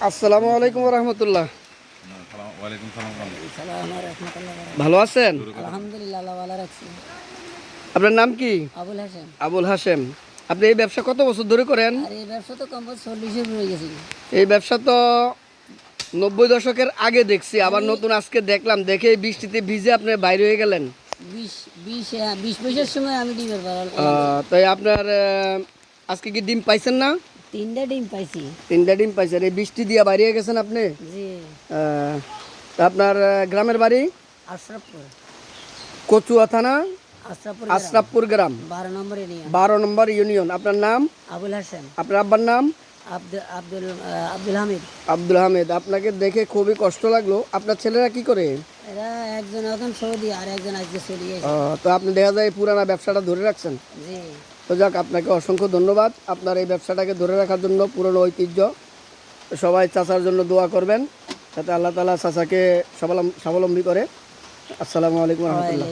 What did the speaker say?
আসসালামু আলাইকুম রহমতুল্লাহ ভালো আছেন? আপনার নাম কি? আবুল হাসেম আপনি এই ব্যবসা কত বছর ধরে করেন? এই ব্যবসা তো কম চল্লিশে রয়ে গেছে এই ব্যবসা তো নব্বই দশকের আগে দেখছি আবার নতুন আজকে দেখলাম দেখে বৃষ্টিতে ভিজে আপনি বাইরে হয়ে গেলেন। বিশ বিশ হ্যাঁ, সময় আমি ডিমের তাই আপনার আজকে কি ডিম পাইছেন না? তিনটা ডিম পাইছি। তিনটা ডিম পাইছে এই বৃষ্টি দিয়ে বাড়িয়ে গেছেন আপনি? জি। আপনার গ্রামের বাড়ি? আশরাফপুর। কচুয়া থানা? আশরাফপুর আশরাফপুর গ্রাম। বারো নম্বর ইউনিয়ন। বারো নম্বর ইউনিয়ন। আপনার নাম? আবুল হাসান। আপনার আব্বার নাম? আব্দুল আব্দুল হামিদ। আব্দুল হামিদ আপনাকে দেখে খুবই কষ্ট লাগল। আপনার ছেলেরা কি করে? এরা একজন এখন সৌদি আর একজন আজকে আহ, তো আপনি দেখা যায় পুরানা ব্যবসাটা ধরে রাখছেন? জি। তো যাক আপনাকে অসংখ্য ধন্যবাদ। আপনার এই ব্যবসাটাকে ধরে রাখার জন্য পুরনো ঐতিহ্য। সবাই চাচার জন্য দোয়া করবেন যাতে আল্লাহ তালা চাচাকে স্বাবলম্বী করে। আসসালামু আলাইকুম রহমতুল্লাহ।